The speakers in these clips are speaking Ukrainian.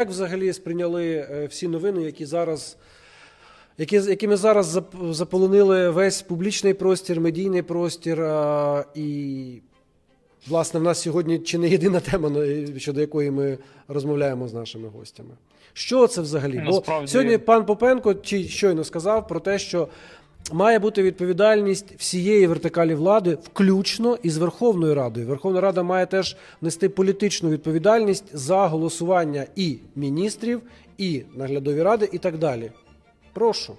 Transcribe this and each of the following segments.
Як взагалі сприйняли е, всі новини, які зараз, які, якими зараз заполонили весь публічний простір, медійний простір, а, і, власне, в нас сьогодні чи не єдина тема, щодо якої ми розмовляємо з нашими гостями. Що це взагалі? Бо сьогодні пан Попенко чи щойно сказав про те, що має бути відповідальність всієї вертикалі влади, включно із Верховною Радою. Верховна Рада має теж нести політичну відповідальність за голосування і міністрів, і наглядові ради, і так далі. Прошу.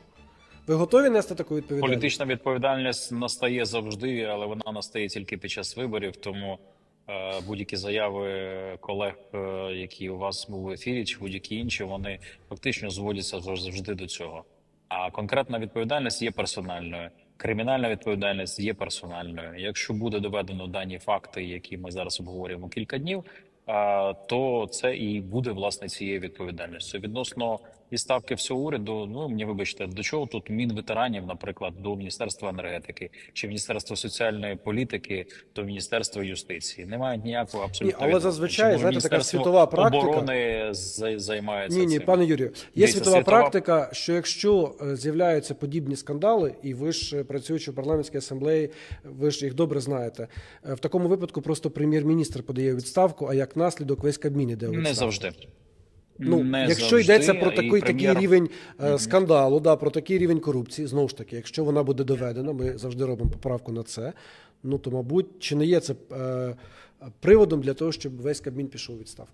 Ви готові нести таку відповідальність? Політична відповідальність настає завжди, але вона настає тільки під час виборів. Тому е, будь-які заяви колег, е, які у вас були в ефірі, чи будь-які інші, вони фактично зводяться завжди до цього. А конкретна відповідальність є персональною. Кримінальна відповідальність є персональною. Якщо буде доведено дані факти, які ми зараз обговорюємо кілька днів, то це і буде власне цією відповідальністю. Відносно відставки всього уряду, ну мені вибачте, до чого тут мінветеранів, наприклад, до міністерства енергетики чи міністерства соціальної політики, до міністерства юстиції. Немає ніякого абсолютно. Ні, але зазвичай, знаєте, така світова практика- оборони зай- займається Ні, ні, цим. пане Юрію, є Дивіться, світова світова- практика, що якщо е, з'являються подібні скандали, і ви ж е, працюючи в парламентській асамблеї, ви ж їх добре знаєте. е, В такому випадку просто прем'єр-міністр подає відставку, а як наслідок весь Кабмін іде відставку. не завжди. Ну, Не якщо завжди, йдеться про такий, такий рівень е, скандалу, да, про такий рівень корупції, знову ж таки, якщо вона буде доведена, ми завжди робимо поправку на це. Ну то, мабуть, чи не є це е, приводом для того, щоб весь Кабмін пішов у відставку?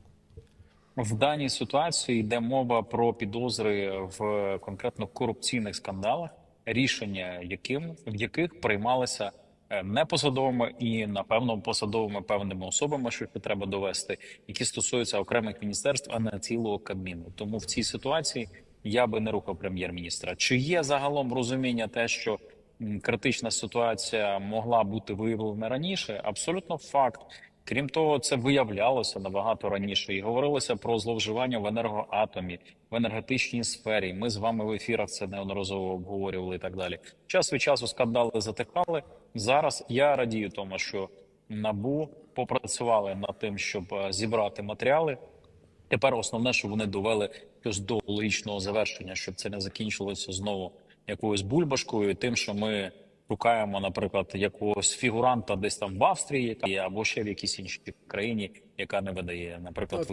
В даній ситуації йде мова про підозри в конкретно корупційних скандалах, рішення яким в яких приймалися не посадовими і напевно посадовими певними особами, що ще треба довести, які стосуються окремих міністерств, а не цілого кабміну. Тому в цій ситуації я би не рухав прем'єр-міністра. Чи є загалом розуміння те, що критична ситуація могла бути виявлена раніше? Абсолютно факт. Крім того, це виявлялося набагато раніше і говорилося про зловживання в енергоатомі, в енергетичній сфері. Ми з вами в ефірах це неодноразово обговорювали і так далі. Час від часу скандали затихали. Зараз я радію тому, що набу попрацювали над тим, щоб е, зібрати матеріали. Тепер основне, що вони довели щось до логічного завершення, щоб це не закінчилося знову якоюсь бульбашкою, тим, що ми шукаємо, наприклад, якогось фігуранта десь там в Австрії, або ще в якійсь іншій країні, яка не видає, наприклад,